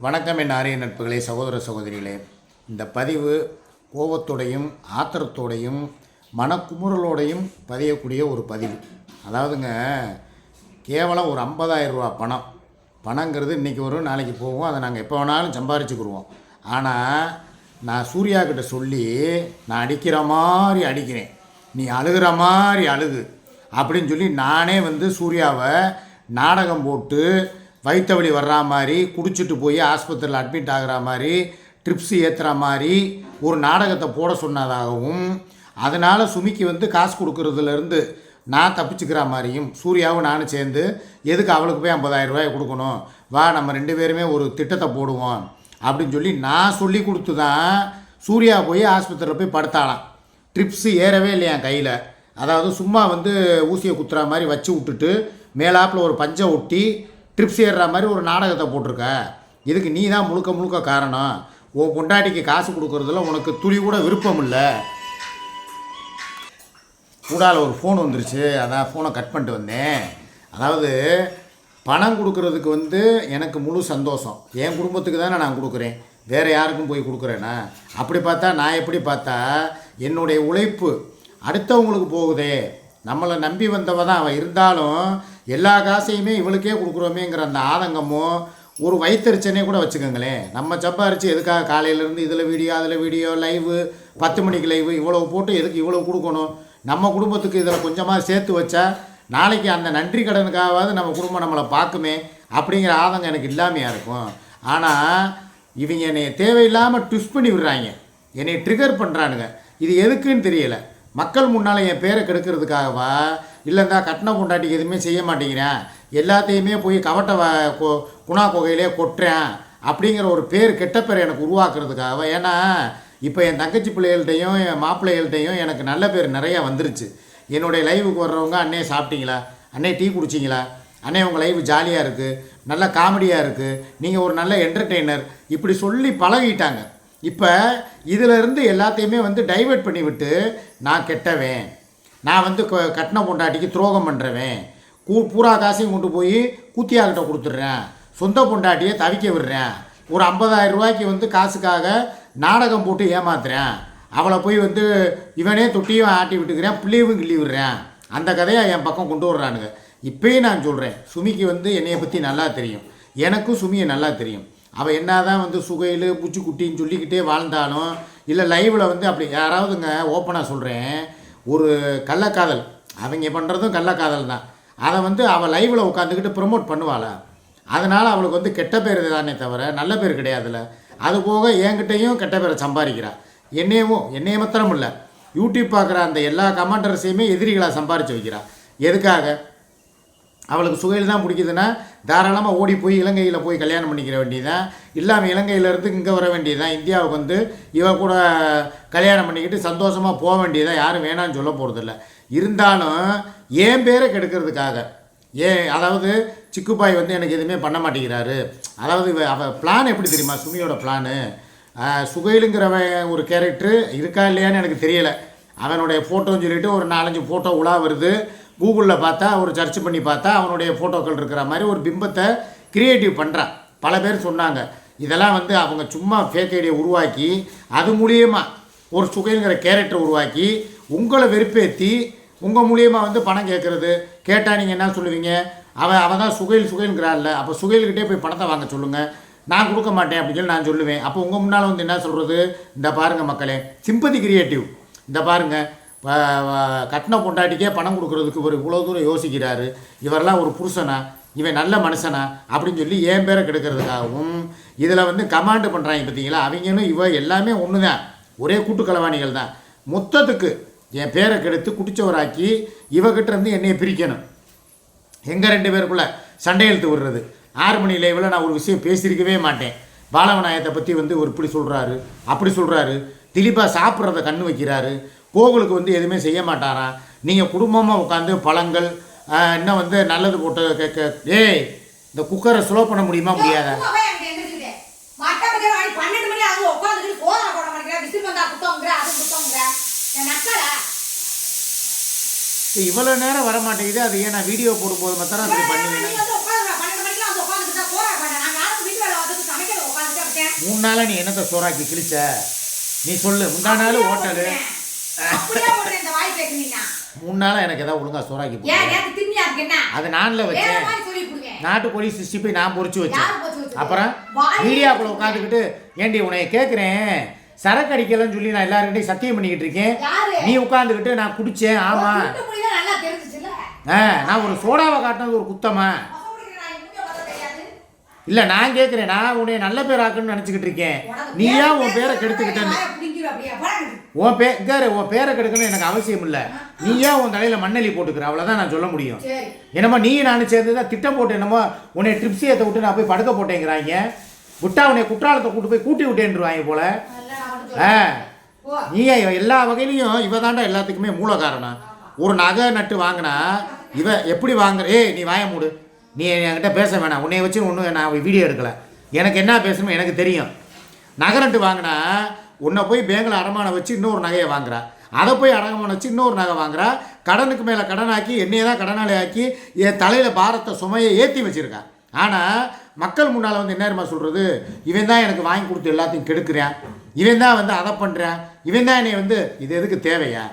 வணக்கம் என் ஆரிய நட்புகளே சகோதர சகோதரிகளே. இந்த பதிவு கோபத்தோடையும் ஆத்திரத்தோடையும் மனக்குமுறலோடையும் பதியக்கூடிய ஒரு பதிவு. அதாவதுங்க கேவலம் ஒரு 50000 ரூபா பணம். பணங்கிறது இன்றைக்கி வரும் நாளைக்கு போவோம் அதை நாங்கள் எப்போ வேணாலும் சம்பாரிச்சுக்கிடுவோம் ஆனால் நான் சூர்யா கிட்ட சொல்லி நான் அடிக்கிற மாதிரி அடிக்கிறேன். நீ அழுகிற மாதிரி அழுகு. அப்படின்னு சொல்லி நானே வந்து சூர்யாவை நாடகம் போட்டு வயிற்று வலி வர்ற மாதிரி குடிச்சிட்டு போய் ஆஸ்பத்திரியில் அட்மிட் ஆகிற மாதிரி ட்ரிப்ஸ் ஏற்றுற மாதிரி ஒரு நாடகத்தை போட சொன்னதாகவும் அதனால் சுமிக்கு வந்து காசு கொடுக்குறதுலேருந்து நான் தப்பிச்சுக்கிற மாதிரியும் சூர்யாவும் நானும் சேர்ந்து எதுக்கு அவளுக்கு போய் 50000 ரூபாய் கொடுக்கணும்? வா நம்ம ரெண்டு பேருமே ஒரு திட்டத்தை போடுவோம். அப்படின்னு சொல்லி நான் சொல்லி கொடுத்து தான் சூர்யா போய் ஆஸ்பத்திரியில் போய் படுத்தாளாம். ட்ரிப்ஸு ஏறவே இல்லையா கையில். அதாவது சும்மா வந்து ஊசியை குத்துற மாதிரி வச்சு விட்டுட்டு மேலாப்பில் ஒரு பஞ்சை ஒட்டி ட்ரிப்ஸ் ஏறுற மாதிரி ஒரு நாடகத்தை போட்டிருக்க. இதுக்கு நீ தான் முழுக்க முழுக்க காரணம். உன் பொண்டாட்டிக்கு காசு கொடுக்கறதுல உனக்கு துளி கூட விருப்பம் இல்லை. கூடால ஒரு ஃபோன் வந்துருச்சு. அதான் ஃபோனை கட் பண்ணிட்டு வந்தேன். அதாவது பணம் கொடுக்கறதுக்கு வந்து எனக்கு முழு சந்தோஷம். என் குடும்பத்துக்கு தானே நான் கொடுக்குறேன். வேறு யாருக்கும் போய் கொடுக்குறேன்னா அப்படி பார்த்தா நான் எப்படி பார்த்தா என்னுடைய உழைப்பு அடுத்தவங்களுக்கு போகுதே. நம்மளை நம்பி வந்தவ தான் அவள் இருந்தாலும் எல்லா காசையுமே இவளுக்கே கொடுக்குறோமேங்கிற அந்த ஆதங்கமும் ஒரு வயிற்றுச்சனே கூட வச்சுக்கோங்களேன். நம்ம சம்பாரித்து எதுக்காக காலையிலேருந்து இதில் வீடியோ அதில் வீடியோ லைவு பத்து மணிக்கு லைவு இவ்வளோ போட்டு எதுக்கு இவ்வளோ கொடுக்கணும்? நம்ம குடும்பத்துக்கு இதில் கொஞ்சமாக சேர்த்து வச்சா நாளைக்கு அந்த நன்றி கடனுக்காவது நம்ம குடும்பம் நம்மளை பார்க்குமே அப்படிங்கிற ஆதங்கம் எனக்கு இல்லாமையாக இருக்கும். ஆனால் இவங்க என்னை தேவையில்லாமல் ட்விஸ்ட் பண்ணி விடுறாங்க. என்னை ட்ரிகர் பண்ணுறானுங்க இது எதுக்குன்னு தெரியலை. மக்கள் முன்னால் என் பேரை கெடுக்கிறதுக்காகவா? இல்லைந்தா கட்டின பொண்டாட்டிக்கு எதுவுமே செய்ய மாட்டேங்கிறேன். எல்லாத்தையுமே போய் கவட்டை வ குணா குகையிலே கொட்டுறேன். அப்படிங்கிற ஒரு பேர் கெட்ட பேர் எனக்கு உருவாக்குறதுக்காகவா? ஏன்னா இப்போ என் தங்கச்சி பிள்ளைகள்கிட்டையும் என் மாப்பிள்ளைகள்கிட்டையும் எனக்கு நல்ல பேர் நிறையா வந்துருச்சு. என்னுடைய லைவுக்கு வர்றவங்க அண்ணே சாப்பிட்டீங்களா? அண்ணே டீ குடிச்சிங்களா? அண்ணே உங்கள் லைவ் ஜாலியாக இருக்குது நல்ல காமெடியாக இருக்குது நீங்கள் ஒரு நல்ல என்டர்டெய்னர் இப்படி சொல்லி பழகிட்டாங்க. இப்போ இதிலிருந்து எல்லாத்தையுமே வந்து டைவர்ட் பண்ணிவிட்டு நான் கெட்டவன். நான் வந்து க- கட்டின பொண்டாட்டிக்கு துரோகம் பண்ணுறவன் கூ பூரா காசையும் கொண்டு போய் கூத்தியாக்கிட்ட கொடுத்துட்றேன். சொந்த பொண்டாட்டியை தவிக்க விடுறேன். ஒரு 50000 ரூபாய்க்கு வந்து காசுக்காக நாடகம் போட்டு ஏமாத்துறேன். அவளை போய் வந்து இவனே தொட்டியும் ஆட்டி விட்டுக்கிறேன் பிள்ளையும் கிள்ளி விடுறேன். அந்த கதையை என் பக்கம் கொண்டு வர்றானுங்க. இப்பயும் நான் சொல்கிறேன் சுமிக்கு வந்து என்னையை பற்றி நல்லா தெரியும். எனக்கும் சுமியை நல்லா தெரியும். அவள் என்ன தான் வந்து சுகையில் பூச்சிக்குட்டின்னு சொல்லிக்கிட்டே வாழ்ந்தாலும் இல்லை லைவில் வந்து அப்படி யாராவதுங்க ஓப்பனாக சொல்கிறேன் ஒரு கள்ளக்காதல். அவங்க பண்ணுறதும் கள்ளக்காதல் தான். அதை வந்து அவள் லைவில் உட்காந்துக்கிட்டு ப்ரொமோட் பண்ணுவாளா. அதனால் அவளுக்கு வந்து கெட்ட பேர் தானே தவிர நல்ல பேர் கிடையாதுல்ல அது போக என்கிட்டையும் கெட்ட பேரை சம்பாதிக்கிறாள் என்னையவும் என்னைய மாத்திரம் இல்லை யூடியூப் பார்க்குற அந்த எல்லா கமாண்டர்ஸையுமே எதிரிகளாக சம்பாரித்து வைக்கிறாள் எதுக்காக? அவளுக்கு சுகையில் தான் பிடிக்குதுன்னா தாராளமாக ஓடி போய் இலங்கையில் போய் கல்யாணம் பண்ணிக்கிற வேண்டியதான் இல்லாமல் இலங்கையிலேருந்து இங்கே வர வேண்டியதான் இந்தியாவுக்கு வந்து இவ கூட கல்யாணம் பண்ணிக்கிட்டு சந்தோஷமாக போக வேண்டியதான் யாரும் வேணான்னு சொல்ல போகிறதில்ல இருந்தாலும் என் பேரை கெடுக்கிறதுக்காக ஏன் அதாவது சிக்குப்பாய் வந்து எனக்கு எதுவுமே பண்ண மாட்டேங்கிறாரு. அதாவது அவ பிளான் எப்படி தெரியுமா? சுமியோட பிளானு சுகைலுங்கிறவன் ஒரு கேரக்டர் இருக்கா இல்லையான்னு எனக்கு தெரியலை. அவனுடைய ஃபோட்டோன்னு சொல்லிட்டு ஒரு நாலஞ்சு ஃபோட்டோ உலா வருது. கூகுளில் பார்த்தா ஒரு சர்ச் பண்ணி பார்த்தா அவனுடைய ஃபோட்டோக்கள் இருக்கிற மாதிரி ஒரு பிம்பத்தை கிரியேட்டிவ் பண்ணுறான் பல பேர் சொன்னாங்க. இதெல்லாம் வந்து அவங்க சும்மா ஃபேக் ஐடியை உருவாக்கி அது மூலியமாக ஒரு சுகைங்கிற கேரக்டர் உருவாக்கி உங்களை வெறுப்பேற்றி உங்கள் மூலியமாக வந்து பணம் கேட்குறது. கேட்டால் நீங்கள் என்ன சொல்லுவீங்க? அவன் அவன் தான் சுகையில் சுகைங்கிறான்ல அப்போ சுகையில்கிட்டே போய் பணத்தை வாங்க சொல்லுங்கள் நான் கொடுக்க மாட்டேன் அப்படின்னு சொல்லி நான் சொல்லுவேன். அப்போ உங்கள் முன்னால் வந்து என்ன சொல்கிறது இந்த பாருங்கள் மக்களே சிம்பதி கிரியேட்டிவ் இந்த பாருங்கள் கட்டின பொண்டாட்டிக்கே பணம் கொடுக்குறதுக்கு இவர் இவ்வளோ தூரம் யோசிக்கிறாரு. இவரெல்லாம் ஒரு புருஷனா? இவன் நல்ல மனுஷனா? அப்படின்னு சொல்லி என் பேரை கெடுக்கிறதுக்காகவும் இதில் வந்து கமாண்டு பண்ணுறாங்க பார்த்தீங்களா அவங்களும் இவ எல்லாமே ஒன்று தான் ஒரே கூட்டுக்கலவாணிகள் தான். மொத்தத்துக்கு என் பேரை கெடுத்து குடித்தவராக்கி இவகிட்ட இருந்து என்னையை பிரிக்கணும். எங்கள் ரெண்டு பேருக்குள்ள சண்டை இழுத்து விடுறது? ஆறு மணி லைவில் நான் ஒரு விஷயம் பேசியிருக்கவே மாட்டேன். பாலவநாயகத்தை பற்றி வந்து ஒரு இப்படி சொல்கிறாரு அப்படி சொல்கிறாரு திலீப்பாக சாப்பிட்றத கண்ணு வைக்கிறாரு. கோகுலுக்கு வந்து எதுவுமே செய்ய மாட்டாராம் நீங்கள் குடும்பமாக உட்காந்து பழங்கள் இன்னும் வந்து நல்லது போட்டு கேட்க ஏய் இந்த குக்கரை ஸ்லோ பண்ண முடியுமா முடியாதா? இவ்வளோ நேரம் வர மாட்டேங்குது அது ஏன் நான் வீடியோ போடும்போது மாத்திரம் அப்படி இருக்கேன். மூணு நாளா நீ என்னத்த சோறாக்கி கிழிச்ச? நீ சொல்லு. முந்தா நாள் ஹோட்டலு நாளா எனக்கு ஏதாவது ஒழுங்கா சோறாக்கி அது நான்ல வச்சேன் நாட்டுக்கோழி சிக்ஸ்டி போய் நான் பொரிச்சு வச்சேன்? அப்புறம் மீடியாக்குள்ள. உட்காந்துக்கிட்டு ஏண்டி உன்னைய கேட்குறேன் சரக்கு அடிக்கலன்னு சொல்லி நான் எல்லாருக்கிட்டையும் சத்தியம் பண்ணிக்கிட்டு இருக்கேன்? நீ உட்காந்துக்கிட்டு நான் குடிச்சேன். ஆமா. ஆ நான் ஒரு சோடாவை காட்டினது ஒரு குத்தமா மொசை பிடிக்கிற நான் இன்னுமே பார்த்தா தெரியாது இல்ல நான் கேட்குறேன் நான் உன்னை நல்ல பேர் ஆக்கணும்னு நினச்சிக்கிட்டு இருக்கேன். உனக்கு நீ பேர் ஏன் உன் பேர் கெடுத்துக்கிட்டேன்னு. உன் பே இங்காரு உன் பேரை கெடுக்கணும் எனக்கு அவசியம் இல்லை. நீ ஏன் உன் தலையில மண்ணெலி போட்டுக்கிற? அவ்வளோதான் நான் சொல்ல முடியும். என்னமோ நீ நானும் சேர்ந்து தான் திட்டம் போட்டு என்னமோ உன்னை ட்ரிப்ஸ் ஏற்ற விட்டு நான் போய் படுக்க போட்டேங்கிறாங்க. விட்டா உன்னை குற்றாலத்தை கூட்டு போய் கூட்டி விட்டேன்ருவாங்க போல. நான் ஆ. நீ எல்லா வகையிலையும் இவ தாண்டா எல்லாத்துக்குமே மூல காரணம் ஒரு நகை நட்டு வாங்கினா இவ எப்படி வாங்குற? ஏய் நீ வாய மூடு. நீ என்கிட்ட பேச வேணாம். உன்னை வச்சு ஒன்றும் நான் வீடியோ எடுக்கலை. எனக்கு என்ன பேசணுமோ எனக்கு தெரியும். நகை நட்டு வாங்கினா உன்னை போய் பேங்கில் அடமானம் வச்சு இன்னொரு நகையை வாங்குறா. அதை போய் அடமானம் வச்சு இன்னொரு நகை வாங்குறா. கடனுக்கு மேலே கடனாக்கி என்னையே தான் கடனாளி ஆக்கி என் தலையில் பாரத்தை சுமையை ஏற்றி வச்சுருக்கா. ஆனால் மக்கள் முன்னால் வந்து என்ன சொல்கிறது இவன் தான் எனக்கு வாங்கி கொடுத்து எல்லாத்தையும் கெடுக்கிறான். இவன் தான் வந்து அதை பண்ணுறேன் இவன் தான் என்னை வந்து இது எதுக்கு தேவையா?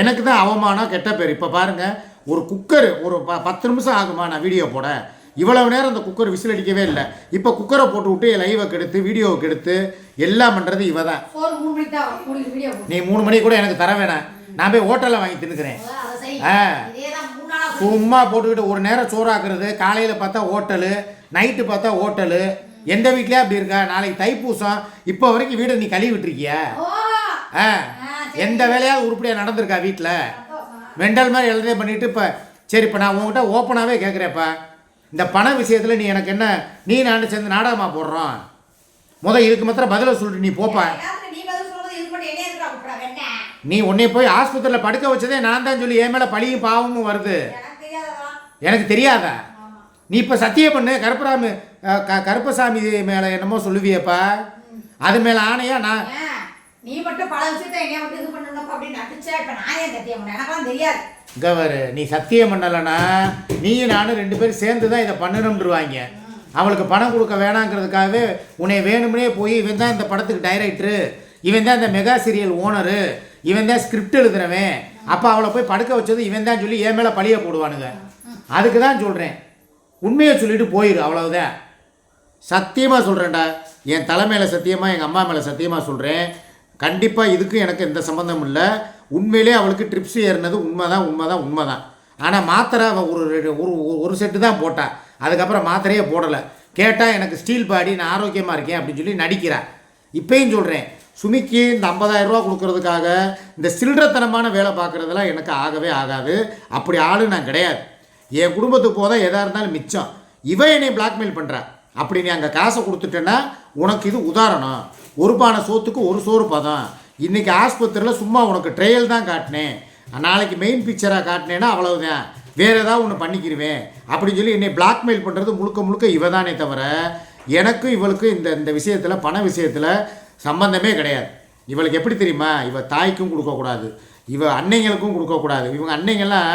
எனக்கு தான் அவமானம் கெட்ட பேர். இப்போ பாருங்கள் ஒரு குக்கர் ஒரு ப பத்து நிமிஷம் ஆகுமா நான் வீடியோ போட? இவ்வளவு நேரம் அந்த குக்கர் விசில் அடிக்கவே இல்லை. இப்போ குக்கரை போட்டு விட்டு லைவை கெடுத்து வீடியோவை கெடுத்து எல்லாம் பண்ணுறது இவ தான். மூணு. மூணு. நீ மூணு மணிக்கு கூட எனக்கு தர வேணாம். நான் போய் ஹோட்டலில் வாங்கி தின்னுக்கிறேன். ஆ. சும்மா போட்டுக்கிட்டு ஒரு நேரம் சோறாக்குறது காலையில் பார்த்தா ஹோட்டலு நைட்டு பார்த்தா ஹோட்டலு எந்த வீட்லயே அப்படி இருக்கா? நாளைக்கு தைப்பூசம். இப்போ வரைக்கும் வீடை நீ கழுவி விட்டுருக்கியா? ஆ. எந்த வேலையாவது உருப்படியாக நடந்திருக்கா வீட்டில் மெண்டல் மாதிரி எழுதே பண்ணிட்டு இப்போ சரி இப்போ நான் உங்ககிட்ட ஓப்பனாகவே கேட்குறேப்பா இந்த பண விஷயத்தில் நீ எனக்கு என்ன நீ நான் சேர்ந்து நாடகமாக போடுறோம். முத இதுக்கு மாத்திரம் பதிலை சொல்லிட்டு நீ போப்பா. நீ உன்னை போய் ஆஸ்பத்திரியில் படுக்க வச்சதே நான் தான் சொல்லி என் மேலே பழியும் பாவமும் வருது. எனக்கு தெரியாதா. நீ இப்போ சத்தியம் பண்ணு கருப்பராமி க கருப்பசாமி மேலே என்னமோ சொல்லுவியப்பா. அது மேலே ஆணையா நான்? நீ மட்டும் பல விஷயத்த என்னைய மட்டும் இது பண்ணணும் அப்படின்னு நடிச்சா இப்போ நான் ஏன் சத்தியம் பண்ணேன்? எனக்கெல்லாம் தெரியாது. கவர் நீ சத்தியம் பண்ணலைன்னா நீயும் நானும் ரெண்டு பேரும் சேர்ந்து தான் இதை பண்ணணும்ன்றுவாங்க. அவளுக்கு பணம் கொடுக்க வேணாங்கிறதுக்காகவே உன்னை வேணும்னே போய் இவன் தான் இந்த படத்துக்கு டைரக்டரு இவன் தான் இந்த மெகா சீரியல் ஓனரு இவன் தான் ஸ்கிரிப்ட் எழுதுறவன். அப்போ அவளை போய் படுக்க வச்சது இவன் தான் சொல்லி என் மேலே பழிய போடுவானுங்க. அதுக்கு தான் சொல்கிறேன் உண்மையை சொல்லிட்டு போயிரு அவ்வளவுதான். சத்தியமாக சொல்கிறேன்டா என் தலை மேலே சத்தியமாக எங்கள் அம்மா மேலே சத்தியமாக சொல்கிறேன் கண்டிப்பாக இதுக்கு எனக்கு எந்த சம்மந்தமும் இல்லை. உண்மையிலே அவளுக்கு ட்ரிப்ஸ் ஏறினது உண்மை தான் உண்மை தான் உண்மை தான் ஆனால் மாத்திரை அவள் ஒரு ரெண்டு- ஒரு ஒரு- செட்டு தான் போட்டா. அதுக்கப்புறம் மாத்திரையே போடலை. கேட்டால் எனக்கு ஸ்டீல் பாடி நான் ஆரோக்கியமாக இருக்கேன் அப்படின்னு சொல்லி நடிக்கிறேன் இப்பயும் சொல்கிறேன் சுமிக்கு இந்த 50000 ரூபா கொடுக்கறதுக்காக இந்த சில்லறத்தனமான வேலை பார்க்குறதெல்லாம் எனக்கு ஆகவே ஆகாது. அப்படி ஆளு நான் கிடையாது. என் குடும்பத்துக்கு போதான் எதாக இருந்தாலும் மிச்சம். இவன் என்னை பிளாக்மெயில் பண்ணுறா அப்படி நீ அங்கே காசை கொடுத்துட்டேன்னா உனக்கு இது உதாரணம். ஒரு பானை சோத்துக்கு ஒரு சோறு பதம். இன்றைக்கி ஆஸ்பத்திரியில் சும்மா உனக்கு ட்ரையல் தான் காட்டினேன். நாளைக்கு மெயின் பிக்சராக காட்டினேன்னா அவ்வளவுதான். வேறு ஏதாவது ஒன்று பண்ணிக்கிருவேன். அப்படின்னு சொல்லி என்னை பிளாக்மெயில் பண்ணுறது முழுக்க முழுக்க இவ தானே தவிர எனக்கும் இவளுக்கும் இந்த இந்த விஷயத்தில் பண விஷயத்தில் சம்பந்தமே கிடையாது. இவளுக்கு எப்படி தெரியுமா? இவ தாய்க்கும் கொடுக்கக்கூடாது இவ அன்னைங்களுக்கும் கொடுக்கக்கூடாது இவங்க அன்னைங்கெல்லாம்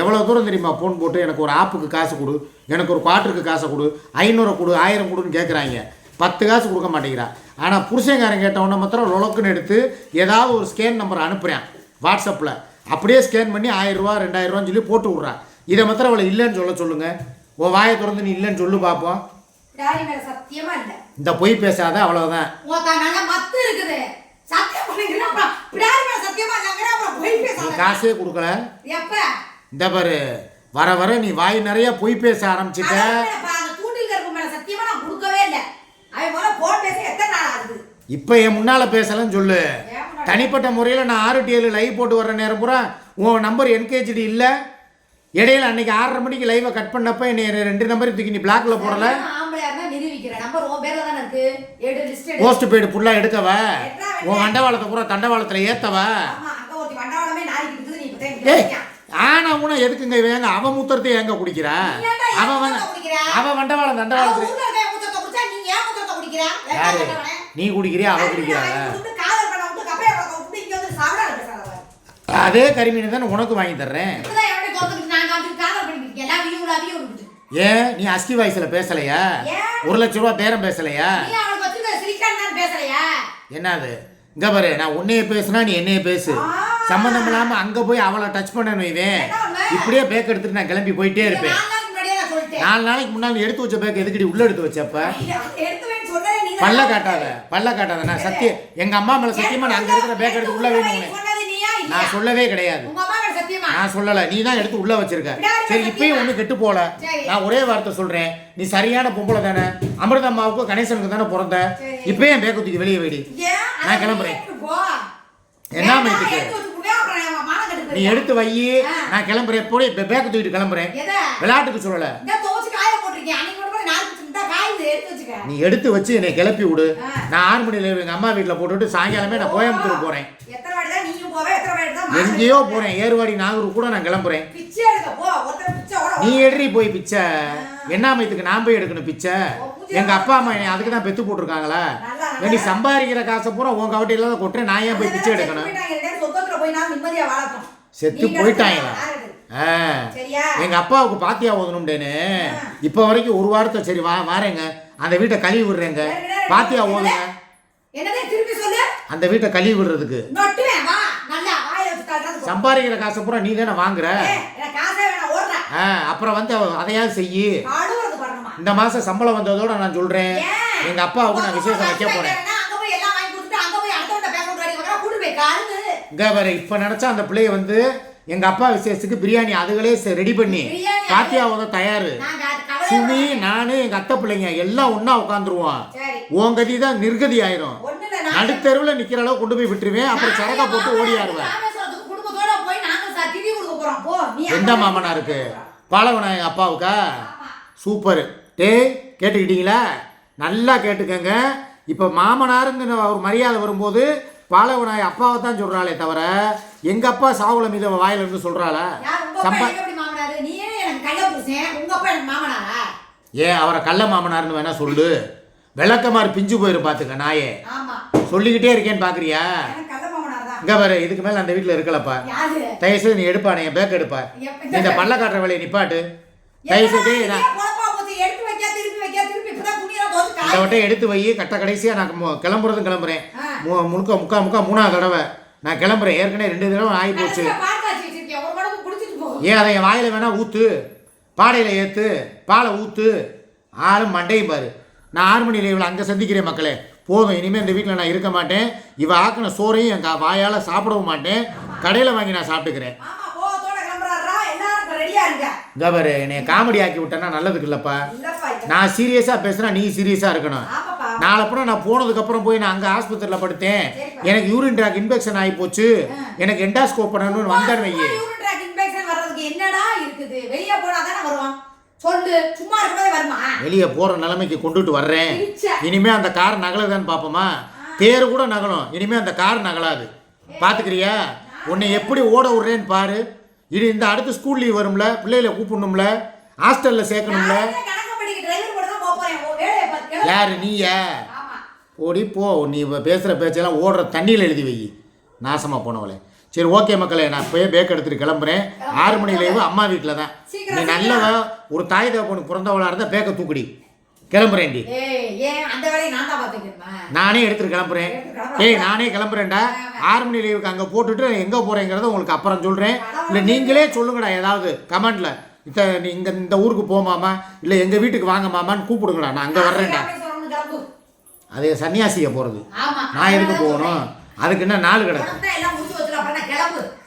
எவ்வளோ தூரம் தெரியுமா ஃபோன் போட்டு எனக்கு ஒரு ஆப்புக்கு காசு கொடு. எனக்கு ஒரு குவாட்டருக்கு காசை கொடு. ஐநூறு கொடு ஆயிரம் கொடுன்னு கேட்குறாங்க பத்து காசு கொடுக்க மாட்டேங்கிறா. ஆனால் புருஷன்காரன் கேட்டவொன்னே மாத்திரம் லொலக்குன்னு எடுத்து ஏதாவது ஒரு ஸ்கேன் நம்பர் அனுப்புகிறேன் வாட்ஸ்அப்பில் அப்படியே ஸ்கேன் பண்ணி ஆயிரரூவா ரெண்டாயிரரூவான்னு சொல்லி போட்டு விட்றான் இதை மாத்திரம் அவளை இல்லைன்னு சொல்ல சொல்லுங்கள் உன் வாயை திறந்து நீ இல்லைன்னு சொல்லு பார்ப்போம் இந்த பொய் பேசாத அவ்வளவுதான். காசே கொடுக்கல. இந்த பாரு வர வர நீ வாய் நிறைய பொய் பேச ஆரம்பிச்சிட்ட. அவன் முதல்ல போன் பேச எத்தனை நாள் ஆகுது? இப்போ என் முன்னால் பேசலன்னு சொல்லு? தனிப்பட்ட முறையில் நான் ஏழு லைவ் போட்டு வர்ற நேரம் பூரா உன் நம்பர் என்கேஜ்டி இல்லை. இடையில அன்னைக்கு ஆறரை மணிக்கு லைவை கட் பண்ணப்ப என்னை ரெண்டு நம்பரையும் தூக்கி நீ பிளாக்ல போடல. நம்பர் போஸ்ட் பெய்டு ஃபுல்லாக எடுக்கவ. உன் வண்டவாளத்தை பூரா தண்டவாளத்தில் ஏத்தவ. ஏய் ஆனா உன எதுக்குங்க இவங்க அவன் மூத்திரத்தை ஏங்க குடிக்கிறா? அவன்? அவன் வண்டவாளம் தண்டவாளத்துல ஊர்ல இருக்க மூத்தத்தை குடிச்சா நீ ஏன் மூத்தத்தை குடிக்கிற யாரு? நீ குடிக்கிறியா? அவ குடிக்கிறா பண்ண அதே கரிமீன் தானே உனக்கு வாங்கி தர்றேன். ஏன்? நீ அஸ்கி வாய்ஸ்ல பேசலையா? ஒரு லட்ச ரூபா பேரம் பேசலையா? என்னது? இங்க பாரு நான் உன்னைய பேசுனா நீ என்னைய பேசு. சம்மந்தம் இல்லாம அங்க போய் அவளை டச் பண்ணணும் இவன்? இப்படியே பேக் எடுத்துட்டு நான் கிளம்பி போயிட்டே இருப்பேன். நாலு நாளைக்கு முன்னாடி எடுத்து வச்ச பேக் எதுக்கடி உள்ள எடுத்து வச்சப்ப பல்ல காட்டாத பல்ல காட்டாத நான் சத்தியம் எங்க அம்மா மேல சத்தியமா நான் அங்க இருக்கிற பேக் எடுத்து உள்ள வேணும்? நான் சொல்லவே கிடையாது நான் சொல்லல நீ தான் எடுத்து உள்ள வச்சிருக்க சரி இப்பயும். ஒண்ணு கெட்டு போல. நான் ஒரே வார்த்தை சொல்றேன் நீ சரியான பொம்பளை தானே அமிர்தம்மாவுக்கும் கணேசனுக்கு தானே பிறந்த. இப்பயும் பேக்க தூக்கி வெளியே வெடி? நான் கிளம்புறேன். என்ன என் கெட்டு நீ. எடுத்து வை. நான் கிளம்புறேன் போய் இப்ப பேக்க தூக்கிட்டு கிளம்புறேன்? விளையாட்டுக்கு சொல்லல இந்த துவைச்சு காய போட்டிருக்கேன். அன்னைக்கு கொண்டு போய் நாலு பிடிச்சு இந்தா காயுது, எடுத்து வச்சுக்க. நீ எடுத்து வச்சு என்னை கிளப்பி விடு. நான் ஆறு மணில எங்க அம்மா வீட்டுல போட்டுட்டு சாயங்காலமே நான் கோயம்புத்தூர் மானம் எங்கேயோ போறேன். ஏர்வாடி நாகூர் கூட நான் கிளம்புறேன். நீ. எடுறி போய் பிச்சை. என்னாமயத்துக்கு நான் போய் எடுக்கணும் பிச்சை. எங்க அப்பா அம்மா என்னை அதுக்கு தான் பெத்து போட்டிருக்காங்களா. நீ சம்பாதிக்கிற காசை பூரா உன் கவட்டையில தான் கொட்டுறேன் நான் ஏன் போய் பிச்சை எடுக்கணும்? செத்து போயிட்டாங்களா? எங்க அப்பாவுக்கு பாத்தியா ஓதணும்டேன்னு. இப்போ வரைக்கும் ஒரு வாரத்தை சரி வா வாரேங்க. அந்த வீட்டை கழுவி விடுறேங்க. பாத்தியா சொல்லு. அந்த வீட்டை கழுவி விடுறதுக்கு. சம்பாதிக்கிற காசை பூரா நீ தானே வாங்குற? அப்புறம் வந்து அதையாவது செய்யி. இந்த மாசம் சம்பளம் வந்ததோட நான் சொல்றேன்? எங்க அப்பாவுக்கு நான் விசேஷம் வைக்க போறேன். இங்க வேற இப்ப நினைச்சா அந்த பிள்ளைய வந்து எங்க அப்பா விசேஷத்துக்கு பிரியாணி அதுகளே ரெடி பண்ணி. பிரியாணி பாத்தியா உத தயாரு? சுமி. நானு எங்க அத்தை பிள்ளைங்க எல்லாம் ஒண்ணா உட்காந்துருவோம். உன் கதி தான் நிர்கதி ஆயிரும். நடுத்தெருவுல நிக்கிற அளவு கொண்டு போய் விட்டுருவேன். அப்புறம் சரக்கா போட்டு. போ, நீ எந்த மாமனா இருக்கு? பாலவனா எங்க அப்பாவுக்கா. சூப்பர். டேய் கேட்டுக்கிட்டீங்களா? நல்லா கேட்டுக்கங்க. இப்போ மாமனாருங்கிற ஒரு மரியாதை வரும்போது பாலவனாய் அப்பாவை தான் சொல்றாளே தவிர எங்க அப்பா சாவுல மீது அவ வாயில இருந்து சொல்றாளா? யார் உங்க அப்பா சம்பா எனக்கு கள்ள புருஷன். உங்க அப்பா எனக்கு மாமனாரா? ஏன் அவரை கள்ள மாமனார்னு வேணா சொல்லு. விளக்கமாறு பிஞ்சு போயிரு பாத்துக்க நாயே. சொல்லிக்கிட்டே இருக்கேன்னு பாக்குறியா. இங்க பாரு இதுக்கு மேல அந்த வீட்டுல இருக்கலப்பா? தயவுசெய்து நீ எடுப்பா நீ பேக் எடுப்பா. இந்த பள்ள காட்டுற வேலையை நிப்பாட்டு. தயவுசெய்து இந்த வட்டம் எடுத்து வை. கட்ட கடைசியா நான் கிளம்புறதும் கிளம்புறேன். முழுக்க முக்கா முக்கா மூணாவது தடவை நான் கிளம்புறேன். ஏற்கனவே ரெண்டு தடவை ஆகி போச்சு கடைசியா பால் காய்ச்சி வச்சிருக்கேன். ஒரு குடம்பு குடிச்சிட்டு போ. ஏன் அதை என் வாயில வேணா ஊத்து? பாடையில ஏத்து பாலை ஊத்து. ஆளும் மண்டையும் பாரு. நான் ஆறு மணி இவளை அங்கே சந்திக்கிறேன் மக்களே. போதும் இனிமேல் இந்த வீட்டில் நான் இருக்க மாட்டேன். இவ ஆக்கின சோறையும் என் வாயால் சாப்பிடவும் மாட்டேன். கடையில் வாங்கி நான் சாப்பிட்டுக்கிறேன். இந்த பாரு என்னை காமெடி ஆக்கி விட்டேன்னா நல்லதுக்கு இல்லைப்பா. நான் சீரியஸாக பேசுனா நீ சீரியஸாக இருக்கணும். நாளை அப்புறம் நான் போனதுக்கப்புறம் போய் நான் அங்கே ஆஸ்பத்திரியில் படுத்தேன். எனக்கு யூரின் ட்ராக் இன்ஃபெக்ஷன் ஆகி போச்சு. எனக்கு எண்டாஸ்கோப் பண்ணணும்னு வந்தேன்னு வையே வர்றதுக்கு என்னடா இருக்குது? வெளிய போனாதானே வருவான். சொல்லு சும்மா இருக்கும்போதே வருமா? வெளியே போகிற நிலைமைக்கு கொண்டுட்டு வர்றேன். இனிமே அந்த கார் நகலுதான்னு பார்ப்போமா தேர் கூட நகலும். இனிமே அந்த கார் நகலாது. பார்த்துக்கிறியா உன்னை எப்படி ஓட விடுறேன்னு பாரு. இது இந்த அடுத்த ஸ்கூல் லீவ் வரும்ல பிள்ளைகளை கூப்பிடணும்ல ஹாஸ்டலில் சேர்க்கணும்ல. தான். யாரு நீயா? ஓடி போ. நீ பேசுகிற பேச்செல்லாம் ஓடுற தண்ணியில் எழுதி வை. நாசமாக போனவளே. சரி ஓகே மக்களே நான் போய் பேக் எடுத்துட்டு கிளம்புறேன். ஆறு மணி லேவு அம்மா வீட்டில் தான். நீ நல்லவ ஒரு தாய் தகப்பனுக்கு பிறந்தவளா இருந்தால் பேக்கை தூக்குடி. கிளம்புறேன் டி. ஏய் ஏன் அந்த வேலையை நான் எடுத்துட்டு கிளம்புறேன். ஏய் நானே கிளம்புறேன்டா. ஆறு மணி லீவுக்கு அங்கே போட்டுட்டு எங்கே போகிறேங்கிறத உங்களுக்கு அப்புறம் சொல்கிறேன் இல்லை நீங்களே சொல்லுங்கடா ஏதாவது கமெண்ட்ல. இத்த நீ இங்கே இந்த ஊருக்கு போமாமா இல்லை எங்கள் வீட்டுக்கு வாங்க மாமான்னு கூப்பிடுங்கடா. நான் அங்கே வர்றேன்டா. அது சன்னியாசியை போகிறது நான் எதுக்கு போகணும்? அதுக்கு என்ன நாலு கிடக்கு?